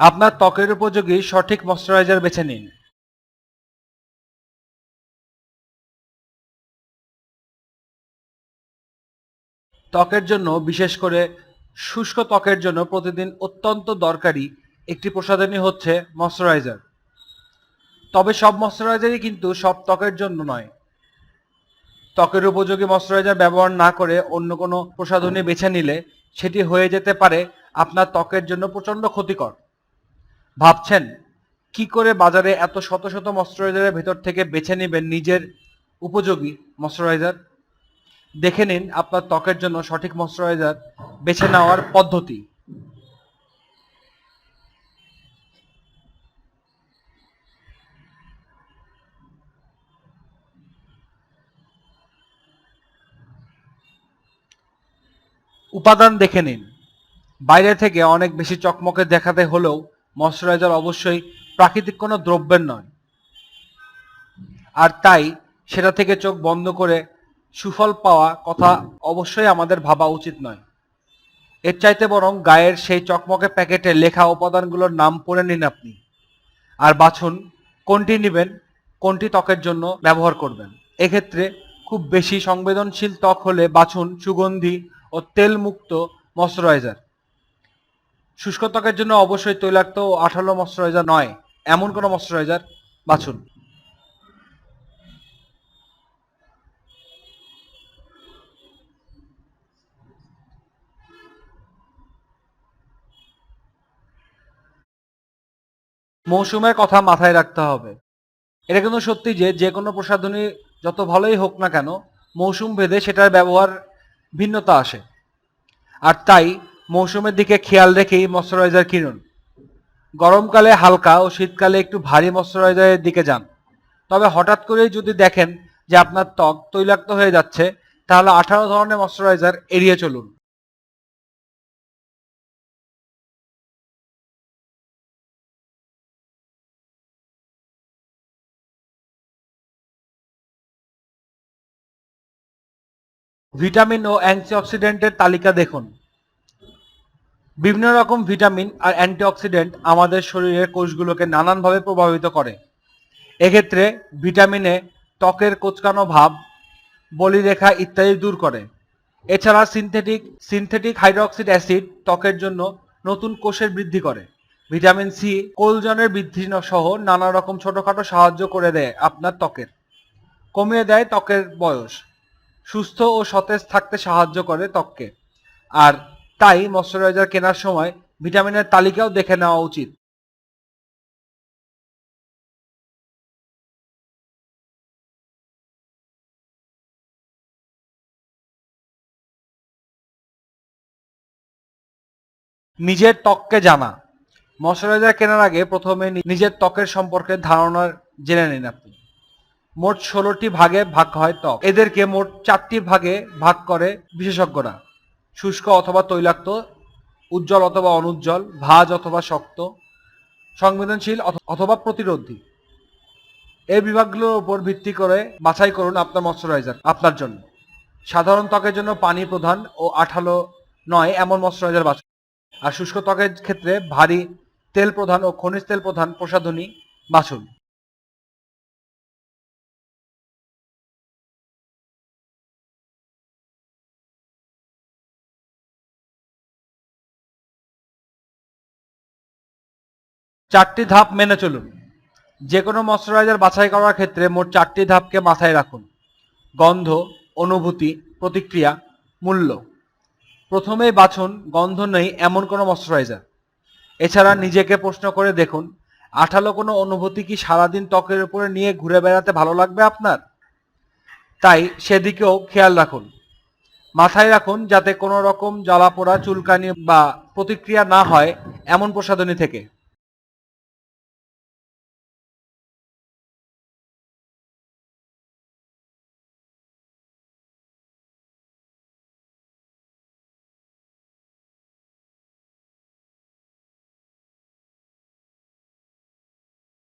আপনার ত্বকের উপযোগী সঠিক ময়শ্চারাইজার বেছে নিন। ত্বকের জন্য, বিশেষ করে শুষ্ক ত্বকের জন্য প্রতিদিন অত্যন্ত দরকারি একটি প্রসাধনী হচ্ছে ময়শ্চারাইজার তবে সব ময়শ্চারাইজারই কিন্তু সব ত্বকের জন্য নয়। ত্বকের উপযোগী ময়শ্চারাইজার ব্যবহার না করে অন্য কোনো প্রসাধনী বেছে নিলে সেটি হয়ে যেতে পারে আপনার ত্বকের জন্য প্রচণ্ড ক্ষতিকর। ভাবছেন, কি করে বাজারে এত শত শত ময়শ্চারাইজারের ভেতর থেকে বেছে নেবেন নিজের উপযোগী ময়শ্চারাইজার? দেখে নিন আপনার ত্বকের জন্য সঠিক ময়শ্চারাইজার বেছে নেওয়ার পদ্ধতি। উপাদান দেখে নিন। বাইরে থেকে অনেক বেশি চকমকে দেখাতে হলেও ময়শ্চারাইজার অবশ্যই প্রাকৃতিক কোনো দ্রব্যের নয়। আর তাই সেটা থেকে চোখ বন্ধ করে সুফল পাওয়া কথা অবশ্যই আমাদের ভাবা উচিত নয়। এর চাইতে বরং গায়ের সেই চকমকে প্যাকেটে লেখা উপাদানগুলোর নাম পড়ে নিন আপনি। আর বাছুন, কোনটি নেবেন, কোনটি ত্বকের জন্য ব্যবহার করবেন। এক্ষেত্রে খুব বেশি সংবেদনশীল ত্বক হলে বাছুন সুগন্ধি ও তেলমুক্ত ময়শ্চারাইজার। শুষ্ক ত্বকের জন্য অবশ্যই তৈলাক্ত ও আঠালো ময়শ্চারাইজার নয়, এমন কোনো ময়শ্চারাইজার বাছুন। মৌসুমের কথা মাথায় রাখতে হবে। এটা কিন্তু সত্যি যে যে কোনো প্রসাধনী যত ভালোই হোক না কেন, মৌসুম ভেদে সেটার ব্যবহার ভিন্নতা আসে। আর তাই মৌসুমের দিকে খেয়াল রেখেই ময়শ্চারাইজার কিনুন। গরমকালে হালকা ও শীতকালে একটু ভারী ময়শ্চারাইজারের দিকে যান। তবে হঠাৎ করেই যদি দেখেন যে আপনার ত্বক তৈলাক্ত হয়ে যাচ্ছে, তাহলে আঠারো ধরনের ময়শ্চারাইজার এড়িয়ে চলুন। ভিটামিন ও অ্যান্টিঅক্সিডেন্টের তালিকা দেখুন। বিভিন্ন রকম ভিটামিন আর অ্যান্টিঅক্সিডেন্ট আমাদের শরীরের কোষগুলোকে নানানভাবে প্রভাবিত করে। এক্ষেত্রে ভিটামিনে ত্বকের কোচকানো ভাব, বলিরেখা ইত্যাদি দূর করে। এছাড়া সিনথেটিক সিনথেটিক হাইড্রোক্সিড অ্যাসিড ত্বকের জন্য নতুন কোষের বৃদ্ধি করে। ভিটামিন সি কোলজনের বৃদ্ধি সহ নানা রকম ছোটখাটো সাহায্য করে দেয় আপনার ত্বকের। কমিয়ে দেয় ত্বকের বয়স। সুস্থ ও সতেজ থাকতে সাহায্য করে ত্বককে। আর তাই ময়শ্চারাইজার কেনার সময় ভিটামিনের তালিকাও দেখে নেওয়া উচিত। নিজের ত্বককে জানা। ময়শ্চারাইজার কেনার আগে প্রথমে নিজের ত্বকের সম্পর্কে ধারণা জেনে নিন আপনি। মোট ষোলোটি ভাগে ভাগ হয় ত্বক। এদেরকে মোট চারটি ভাগে ভাগ করে বিশেষজ্ঞরা। শুষ্ক অথবা তৈলাক্ত, উজ্জ্বল অথবা অনুজ্জ্বল, ভাজ অথবা শক্ত, সংবেদনশীল অথবা প্রতিরোধী। এই বিভাগগুলোর উপর ভিত্তি করে বাছাই করুন আপনার ময়শ্চারাইজার, আপনার জন্য। সাধারণ ত্বকের জন্য পানি প্রধান ও আঠালো নয় এমন ময়শ্চারাইজার বাছুন আর শুষ্ক ত্বকের ক্ষেত্রে ভারী তেল প্রধান ও খনিজ তেল প্রধান প্রসাধনী বাছুন। চারটি ধাপ মেনে চলুন। যে কোনো ময়শ্চারাইজার বাছাই করার ক্ষেত্রে মোট চারটি ধাপকে মাথায় রাখুন। গন্ধ, অনুভূতি, প্রতিক্রিয়া, মূল্য। প্রথমেই বাছুন, গন্ধ নেই এমন কোনো ময়শ্চারাইজার। এছাড়া নিজেকে প্রশ্ন করে দেখুন, আঠালো কোনো অনুভূতি কি সারাদিন ত্বকের উপরে নিয়ে ঘুরে বেড়াতে ভালো লাগবে আপনার? তাই সেদিকেও খেয়াল রাখুন। মাথায় রাখুন যাতে কোনো রকম জ্বালা পোড়া চুলকানি বা প্রতিক্রিয়া না হয় এমন প্রসাধনী থেকে।